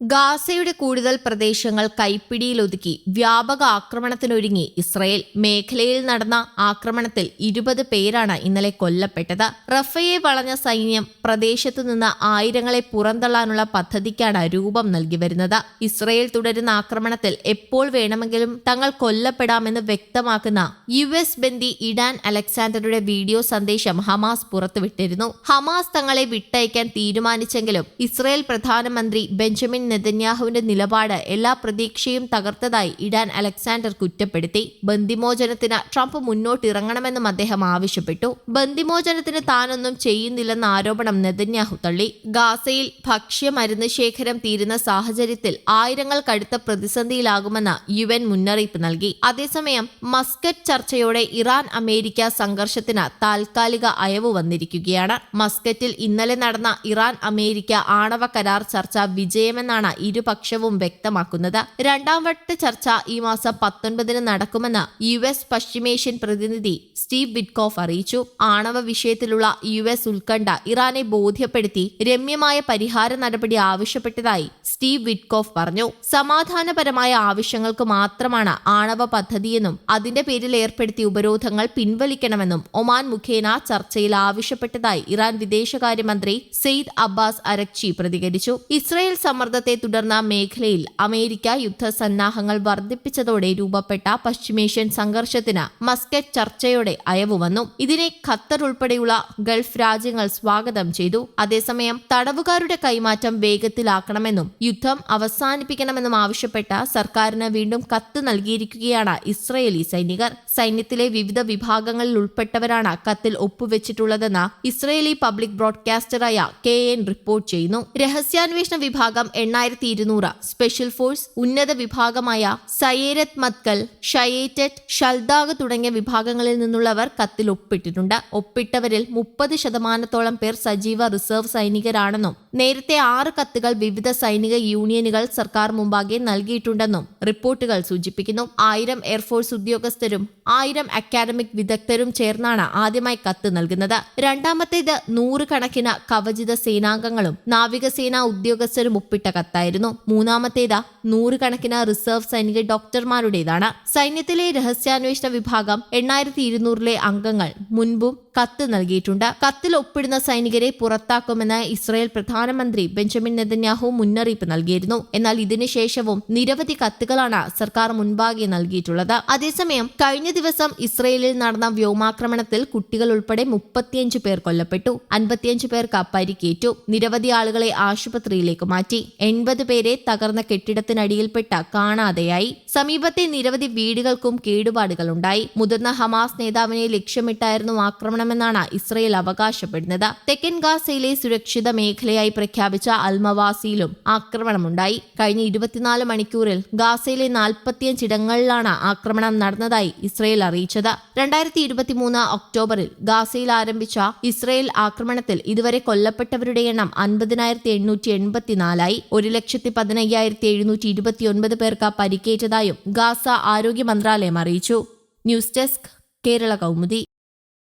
ഗാസയുടെ കൂടുതൽ പ്രദേശങ്ങൾ കൈപ്പിടിയിലൊതുക്കി വ്യാപക ആക്രമണത്തിനൊരുങ്ങി. ഇസ്രയേൽ മേഖലയിൽ നടന്ന ആക്രമണത്തിൽ ഇരുപത് പേരാണ് ഇന്നലെ കൊല്ലപ്പെട്ടത്. റഫയെ വളഞ്ഞ സൈന്യം പ്രദേശത്തു നിന്ന് ആയിരങ്ങളെ പുറന്തള്ളാനുള്ള പദ്ധതിക്കാണ് രൂപം നൽകി വരുന്നത്. ഇസ്രയേൽ തുടരുന്ന ആക്രമണത്തിൽ എപ്പോൾ വേണമെങ്കിലും തങ്ങൾ കൊല്ലപ്പെടാമെന്ന് വ്യക്തമാക്കുന്ന യു എസ് ബന്ദി ഇഡാൻ അലക്സാണ്ടറുടെ വീഡിയോ സന്ദേശം ഹമാസ് പുറത്തുവിട്ടിരുന്നു. ഹമാസ് തങ്ങളെ വിട്ടയക്കാൻ തീരുമാനിച്ചെങ്കിലും ഇസ്രയേൽ പ്രധാനമന്ത്രി ബെഞ്ചമിൻ നെതന്യാഹുവിന്റെ നിലപാട് എല്ലാ പ്രതീക്ഷയും തകർത്തതായി ഇടാൻ അലക്സാണ്ടർ കുറ്റപ്പെടുത്തി. ബന്ദിമോചനത്തിന് ട്രംപ് മുന്നോട്ടിറങ്ങണമെന്നും അദ്ദേഹം ആവശ്യപ്പെട്ടു. ബന്ദിമോചനത്തിന് താനൊന്നും ചെയ്യുന്നില്ലെന്ന ആരോപണം നെതന്യാഹു തള്ളി. ഗാസയിൽ ഭക്ഷ്യ ഭക്ഷ്യമരുന്ന് ശേഖരം തീരുന്ന സാഹചര്യത്തിൽ ആയിരങ്ങൾ കടുത്ത പ്രതിസന്ധിയിലാകുമെന്ന് യു എൻ മുന്നറിയിപ്പ് നൽകി. അതേസമയം മസ്കറ്റ് ചർച്ചയോടെ ഇറാൻ അമേരിക്ക സംഘർഷത്തിന് താൽക്കാലിക അയവ് വന്നിരിക്കുകയാണ്. മസ്കറ്റിൽ ഇന്നലെ നടന്ന ഇറാൻ അമേരിക്ക ആണവ കരാർ ചർച്ച വിജയമെന്നാണ് ഇരുപക്ഷവും വ്യക്തമാക്കുന്നത്. രണ്ടാം വട്ട ചർച്ച ഈ മാസം പത്തൊൻപതിന് നടക്കുമെന്ന് യു എസ് പശ്ചിമേഷ്യൻ പ്രതിനിധി സ്റ്റീവ് വിറ്റ്കോഫ് അറിയിച്ചു. ആണവ വിഷയത്തിലുള്ള യു എസ് ഉത്കണ്ഠ ഇറാനെ ബോധ്യപ്പെടുത്തി രമ്യമായ പരിഹാര നടപടി ആവശ്യപ്പെട്ടതായി സ്റ്റീവ് വിറ്റ്കോഫ് പറഞ്ഞു. സമാധാനപരമായ ആവശ്യങ്ങൾക്ക് മാത്രമാണ് ആണവ പദ്ധതിയെന്നും അതിന്റെ പേരിൽ ഏർപ്പെടുത്തിയ ഉപരോധങ്ങൾ പിൻവലിക്കണമെന്നും ഒമാൻ മുഖേന ചർച്ചയിൽ ആവശ്യപ്പെട്ടതായി ഇറാൻ വിദേശകാര്യമന്ത്രി സെയ്ദ് അബ്ബാസ് അരക്ചി പ്രതികരിച്ചു. ഇസ്രയേൽ സമ്മർദ്ദത്തെ തുടർന്ന് മേഖലയിൽ അമേരിക്ക യുദ്ധസന്നാഹങ്ങൾ വർദ്ധിപ്പിച്ചതോടെ രൂപപ്പെട്ട പശ്ചിമേഷ്യൻ സംഘർഷത്തിന് മസ്കറ്റ് ചർച്ചയോടെ അയവ് വന്നു. ഇതിനെ ഖത്തർ ഉൾപ്പെടെയുള്ള ഗൾഫ് രാജ്യങ്ങൾ സ്വാഗതം ചെയ്തു. അതേസമയം തടവുകാരുടെ കൈമാറ്റം വേഗത്തിലാക്കണമെന്നും യുദ്ധം അവസാനിപ്പിക്കണമെന്നും ആവശ്യപ്പെട്ട സർക്കാരിന് വീണ്ടും കത്ത് നൽകിയിരിക്കുകയാണ് ഇസ്രയേലി സൈനികർ. സൈന്യത്തിലെ വിവിധ വിഭാഗങ്ങളിൽ ഉൾപ്പെട്ടവരാണ് കത്തിൽ ഒപ്പുവെച്ചിട്ടുള്ളതെന്ന് ഇസ്രയേലി പബ്ലിക് ബ്രോഡ്കാസ്റ്ററായ കെ എൻ റിപ്പോർട്ട് ചെയ്യുന്നു. രഹസ്യാന്വേഷണ വിഭാഗം എണ്ണായിരത്തി ഇരുന്നൂറ് സ്പെഷ്യൽ ഫോഴ്സ് ഉന്നത വിഭാഗമായ സയേരത് മത്കൽ ഷയേറ്ററ്റ് ഷൽദാഗ് തുടങ്ങിയ വിഭാഗങ്ങളിൽ നിന്നുള്ളവർ കത്തിൽ ഒപ്പിട്ടിട്ടുണ്ട്. ഒപ്പിട്ടവരിൽ മുപ്പത് ശതമാനത്തോളം പേർ സജീവ റിസർവ് സൈനികരാണെന്നും നേരത്തെ ആറ് കത്തുകൾ വിവിധ സൈനിക യൂണിയനുകൾ സർക്കാർ മുമ്പാകെ നൽകിയിട്ടുണ്ടെന്നും റിപ്പോർട്ടുകൾ സൂചിപ്പിക്കുന്നു. ആയിരം എയർഫോഴ്സ് ഉദ്യോഗസ്ഥരും ആയിരം അക്കാദമിക് വിദഗ്ധരും ചേർന്നാണ് ആദ്യമായി കത്ത് നൽകുന്നത്. രണ്ടാമത്തേത് നൂറുകണക്കിന് കവചിത സേനാംഗങ്ങളും നാവികസേനാ ഉദ്യോഗസ്ഥരും ഒപ്പിട്ട കത്തായിരുന്നു. മൂന്നാമത്തേത് നൂറുകണക്കിന് റിസർവ് സൈനിക ഡോക്ടർമാരുടേതാണ്. സൈന്യത്തിലെ രഹസ്യാന്വേഷണ വിഭാഗം എണ്ണായിരത്തി ഇരുന്നൂറിലെ അംഗങ്ങൾ മുൻപും കത്ത് നൽകിയിട്ടുണ്ട്. കത്തിൽ ഒപ്പിടുന്ന സൈനികരെ പുറത്താക്കുമെന്ന് ഇസ്രായേൽ പ്രധാനമന്ത്രി ബെഞ്ചമിൻ നെതന്യാഹു മുന്നറിയിപ്പ് നൽകിയിരുന്നു. എന്നാൽ ഇതിനുശേഷവും നിരവധി കത്തുകളാണ് സർക്കാർ മുൻപാകെ നൽകിയിട്ടുള്ളത്. അതേസമയം കഴിഞ്ഞ ദിവസം ഇസ്രയേലിൽ നടന്ന വ്യോമാക്രമണത്തിൽ കുട്ടികൾ ഉൾപ്പെടെ മുപ്പത്തിയഞ്ച് പേർ കൊല്ലപ്പെട്ടു. അൻപത്തിയഞ്ച് പേർക്ക് പരിക്കേറ്റു. നിരവധി ആളുകളെ ആശുപത്രിയിലേക്ക് മാറ്റി. എൺപത് പേരെ തകർന്ന കെട്ടിടത്തിനടിയിൽപ്പെട്ട കാണാതെയായി. സമീപത്തെ നിരവധി വീടുകൾക്കും കേടുപാടുകളുണ്ടായി. മുതിർന്ന ഹമാസ് നേതാവിനെ ലക്ഷ്യമിട്ടായിരുന്നു ആക്രമണമെന്നാണ് ഇസ്രയേൽ അവകാശപ്പെടുന്നത്. തെക്കൻ ഗാസയിലെ സുരക്ഷിത മേഖലയായി പ്രഖ്യാപിച്ച അൽമവാസിയിലും ആക്രമണമുണ്ടായി. കഴിഞ്ഞ ഇരുപത്തിനാല് മണിക്കൂറിൽ ഗാസയിലെ നാൽപ്പത്തിയഞ്ചിടങ്ങളിലാണ് ആക്രമണം നടന്നതായി ഇസ്രയേൽ അറിയിച്ചത്. രണ്ടായിരത്തി ഇരുപത്തിമൂന്ന് ഒക്ടോബറിൽ ഗാസയിൽ ആരംഭിച്ച ഇസ്രയേൽ ആക്രമണത്തിൽ ഇതുവരെ കൊല്ലപ്പെട്ടവരുടെ എണ്ണം അൻപതിനായിരത്തി എണ്ണൂറ്റി എൺപത്തിനാലായി. ഒരു ലക്ഷത്തി പതിനയ്യായിരത്തി എഴുന്നൂറ്റി ഇരുപത്തിയൊൻപത് പേർക്ക് പരിക്കേറ്റതായും ഗാസ ആരോഗ്യ മന്ത്രാലയം അറിയിച്ചു. News desk Kerala Kaumudi.